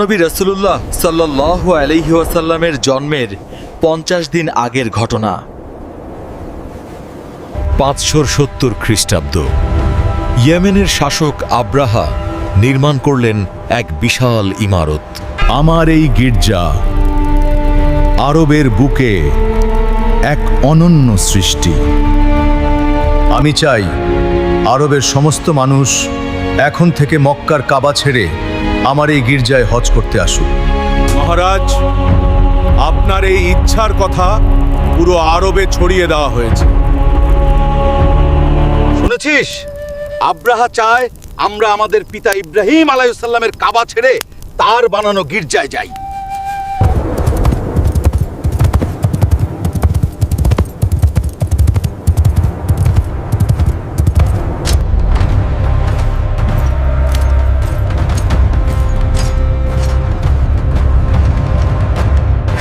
মহানবী রসুল্লাহ সাল্লাহ আলহি ওয়াসাল্লামের জন্মের পঞ্চাশ দিন আগের ঘটনা। পাঁচশোর সত্তর খ্রিস্টাব্দ। ইয়েমেনের শাসক আব্রাহা নির্মাণ করলেন এক বিশাল ইমারত। আমার এই গির্জা আরবের বুকে এক অনন্য সৃষ্টি। আমি চাই আরবের সমস্ত মানুষ এখন থেকে মক্কার কাবা ছেড়ে আমার এই গির্জায় হজ করতে আসুন। মহারাজ, আপনার এই ইচ্ছার কথা পুরো আরবে ছড়িয়ে দেওয়া হয়েছে। শুনেছিস? আব্রাহা চায় আমরা আমাদের পিতা ইব্রাহিম আলাইসাল্লামের কাবা ছেড়ে তার বানানো গির্জায় যাই।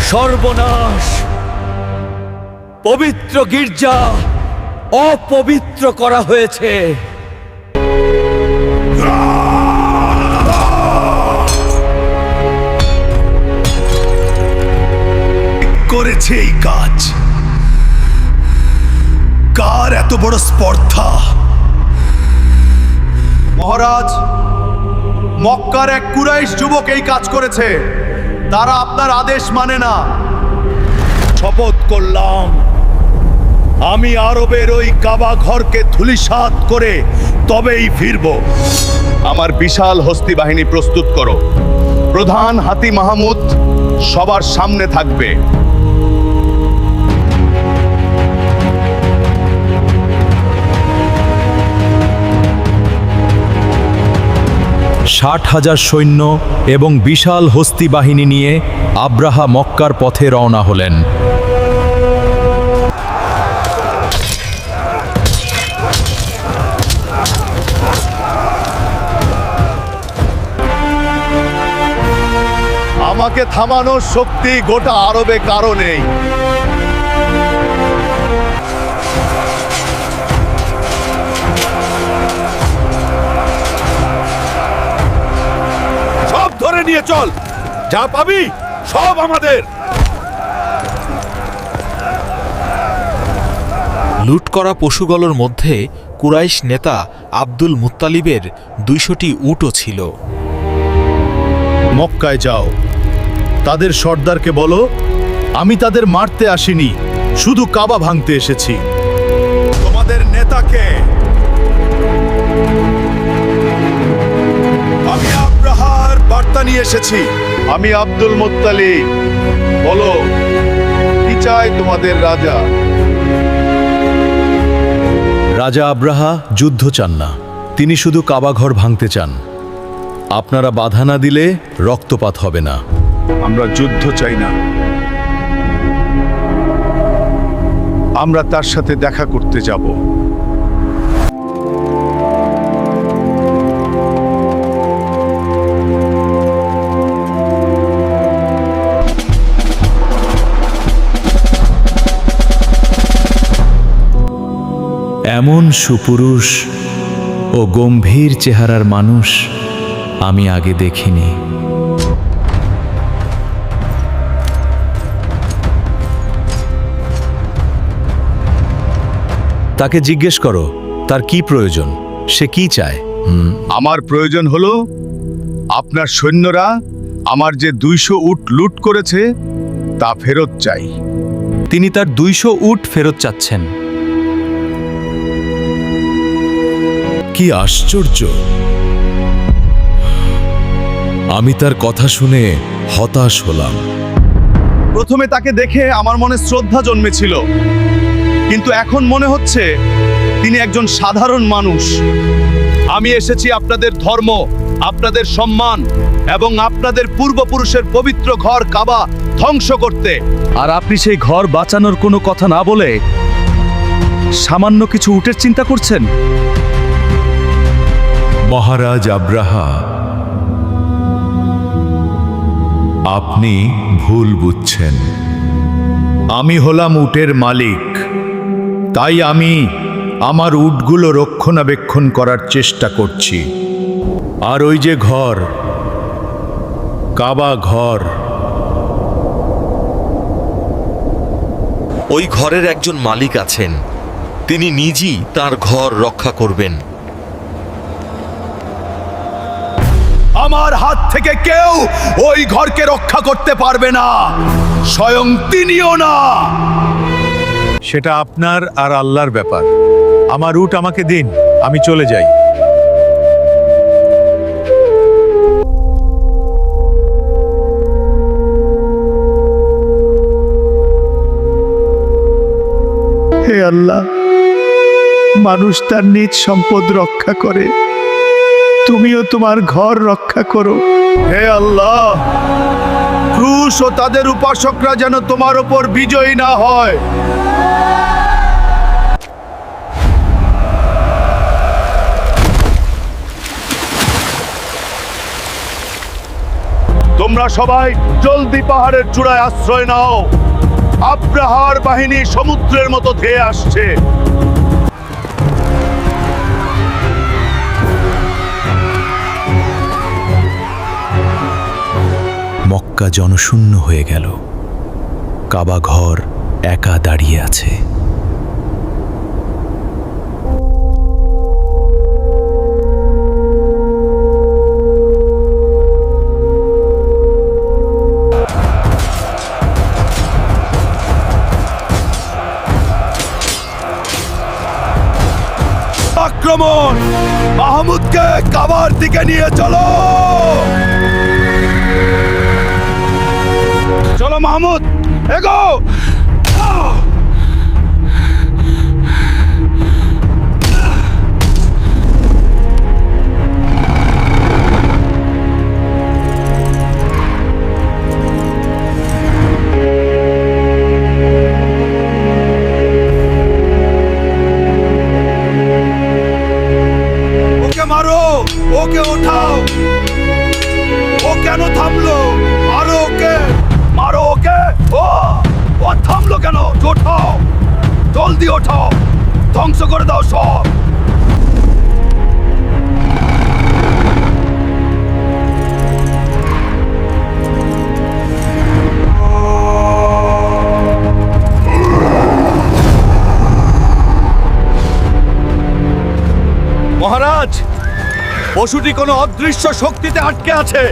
সর্বনাশ। পবিত্র গির্জা অপবিত্র করা হয়েছে। করেছে এই কাজ। কার এত বড় স্পর্ধা? মহারাজ, মক্কার এক কুরাইশ যুবক এই কাজ করেছে। তারা আপনার আদেশ মানে না। শপথ করলাম। আমি আরবের ওই কাবা ঘরকে ধুলিসাত করে তবেই ফিরব। আমার বিশাল হস্তি বাহিনী প্রস্তুত করো। প্রধান হাতি মাহমুদ সবার সামনে থাকবে। ষাট হাজার সৈন্য এবং বিশাল হস্তি বাহিনী নিয়ে আব্রাহা মক্কার পথে রওনা হলেন। আমাকে থামানোর শক্তি গোটা আরবে কারও নেই। ধরে নিয়ে চল। যা পাবি সব আমাদের। লুট করা পশুগুলোর মধ্যে কুরাইশ নেতা আব্দুল মুত্তালিবের দুইশোটি উটও ছিল। মক্কায় যাও। তাদের সর্দারকে বলো আমি তাদের মারতে আসিনি শুধু কাবা ভাঙতে এসেছি। তোমাদের নেতাকে বার্তা নিয়ে এসেছি। আমি আব্দুল মুত্তালিব বলো কি চায় তোমাদের রাজা? রাজা আব্রাহা যুদ্ধ চান না। তিনি শুধু কাবাঘর ভাঙতে চান। আপনারা বাধা না দিলে রক্তপাত হবে না। আমরা যুদ্ধ চাই না। আমরা তার সাথে দেখা করতে যাব। এমন সুপুরুষ ও গম্ভীর চেহারার মানুষ আমি আগে দেখিনি। তাকে জিজ্ঞেস করো তার কি প্রয়োজন? সে কি চায়? আমার প্রয়োজন হলো আপনার সৈন্যরা আমার যে দুইশো উট লুট করেছে তা ফেরত চাই। তিনি তার দুইশো উট ফেরত চাচ্ছেন। কি আশ্চর্য। আমি তার কথা শুনে হতাশ হলাম। প্রথমে তাকে দেখে আমার মনে শ্রদ্ধা জন্মেছিল। কিন্তু এখন মনে হচ্ছে তিনি একজন সাধারণ মানুষ। আমি এসেছি আপনাদের ধর্ম, আপনাদের সম্মান এবং আপনাদের পূর্বপুরুষের পবিত্র ঘর কাবা ধ্বংস করতে। আর আপনি সেই ঘর বাঁচানোর কোনো কথা না বলে সামান্য কিছু উটের চিন্তা করছেন? মহারাজ আব্রাহা, আপনি ভুল বুঝছেন। আমি হলাম উটের মালিক, তাই আমি আমার উটগুলো রক্ষণাবেক্ষণ করার চেষ্টা করছি। আর ওই যে ঘর, কাবা ঘর, ওই ঘরের একজন মালিক আছেন, তিনি নিজেই তার ঘর রক্ষা করবেন। থেকে কেউ ওই ঘরকে রক্ষা করতে পারবে না। স্বয়ং তিনিও না। সেটা আপনার আর আল্লাহর ব্যাপার। আমার রুট আমাকে দিন আমি চলে যাই। হে আল্লাহ মানুষ তার নিজ সম্পদ রক্ষা করে। তুমিও তোমার ঘর রক্ষা করো। হে আল্লাহ, ক্রুশ ও তাদের উপাসকরা যেন তোমার ওপর বিজয়ী না হয়। তোমরা সবাই জলদি পাহাড়ের চূড়ায় আশ্রয় নাও। আব্রাহার বাহিনী সমুদ্রের মতো ধেয়ে আসছে। মক্কা জনশূন্য হয়ে গেল। কাবা ঘর একা দাঁড়িয়ে আছে। আক্রমণ! মাহমুদকে কাবার দিকে নিয়ে চলো! চলো মাহমুদ এগো! পশুটি কোনো অদৃশ্য শক্তিতে আটকে আছে।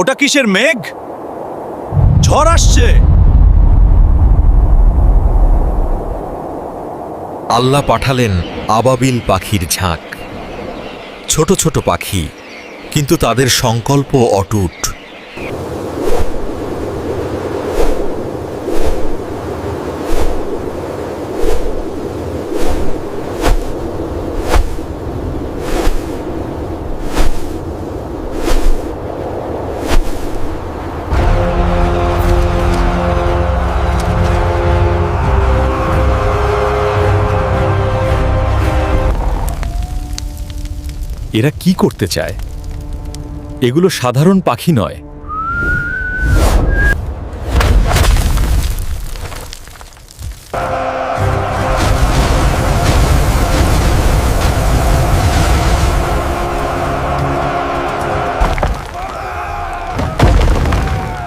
ওটা কিসের মেঘ? ঝড় আসছে। আল্লাহ পাঠালেন আবাবিল পাখির ঝাঁক। ছোট ছোট পাখি, কিন্তু তাদের সংকল্প অটুট। এরা কি করতে চায়? এগুলো সাধারণ পাখি নয়।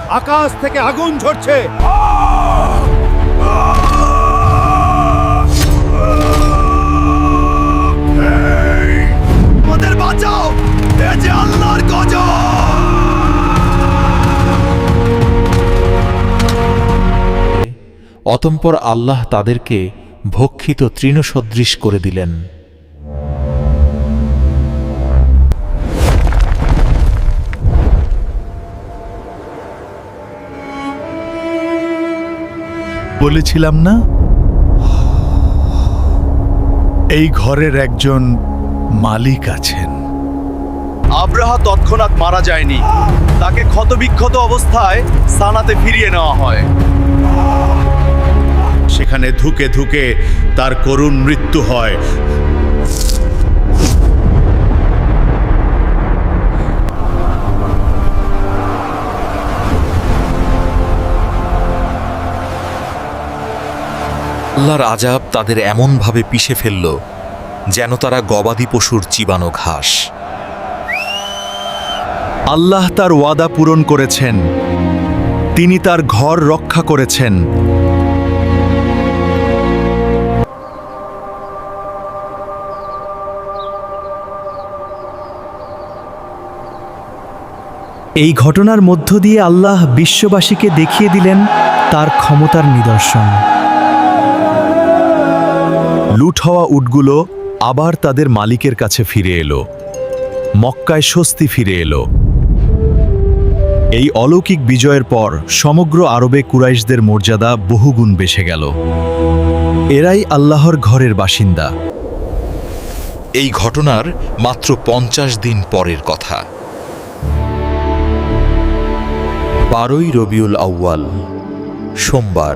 আকাশ থেকে আগুন ঝরছে। বাঁচাও। যে আল্লাহর অতঃপর আল্লাহ তাদেরকে ভক্ষিত তৃণসদৃশ করে দিলেন। বলেছিলাম না? এই ঘরের একজন মালিক আছেন। আব্রাহা তৎক্ষণাৎ মারা যায়নি। তাকে ক্ষতবিক্ষত অবস্থায় সানাতে ফিরিয়ে নেওয়া হয়। সেখানে ধুকে ধুকে তার করুণ মৃত্যু হয়। আল্লাহর আজাব তাদের এমনভাবে পিষে ফেলল, যেন তারা গবাদি পশুর চিবানো ঘাস। আল্লাহ তার ওয়াদা পূরণ করেছেন। তিনি তার ঘর রক্ষা করেছেন। এই ঘটনার মধ্য দিয়ে আল্লাহ বিশ্ববাসীকে দেখিয়ে দিলেন তার ক্ষমতার নিদর্শন। লুট হওয়া উটগুলো আবার তাদের মালিকের কাছে ফিরে এলো। মক্কায় স্বস্তি ফিরে এলো। এই অলৌকিক বিজয়ের পর সমগ্র আরবে কুরাইশদের মর্যাদা বহুগুণ বেশে গেল। এরাই আল্লাহর ঘরের বাসিন্দা। এই ঘটনার মাত্র পঞ্চাশ দিন পরের কথা। বারোই রবিউল আউয়াল, সোমবার।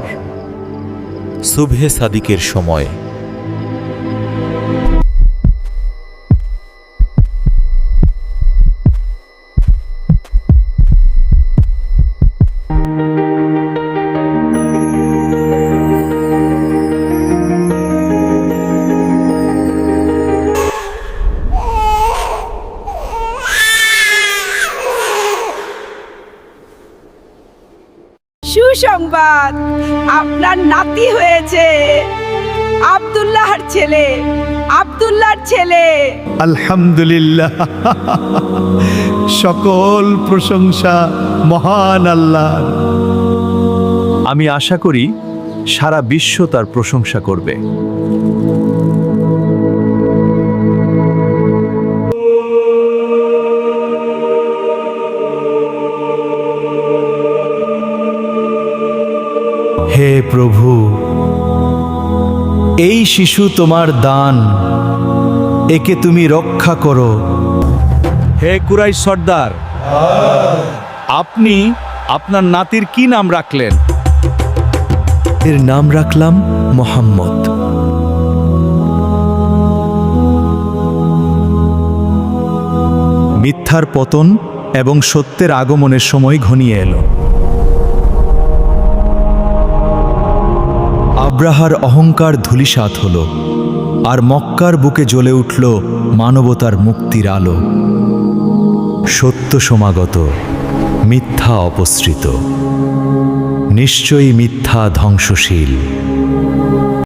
সুবহে সাদিকের সময়। সুসংবাদ আপনার নাতি হয়েছে। আব্দুল্লাহর ছেলে। আব্দুল্লাহর ছেলে। আলহামদুলিল্লাহ। সকল প্রশংসা মহান আল্লাহ। আমি আশা করি সারা বিশ্ব তার প্রশংসা করবে। হে প্রভু এই শিশু তোমার দান একে তুমি রক্ষা করো। হে কুরাইশ সর্দার আপনি আপনার নাতির কি নাম রাখলেন? এর নাম রাখলাম মোহাম্মদ। মিথ্যার পতন এবং সত্যের আগমনের সময় ঘনিয়ে এলো। আব্রাহার অহংকার ধুলিসাত হল, আর মক্কার বুকে জ্বলে উঠল মানবতার মুক্তির আলো। সত্য সমাগত, মিথ্যা অপসৃত। নিশ্চয়ই মিথ্যা ধ্বংসশীল।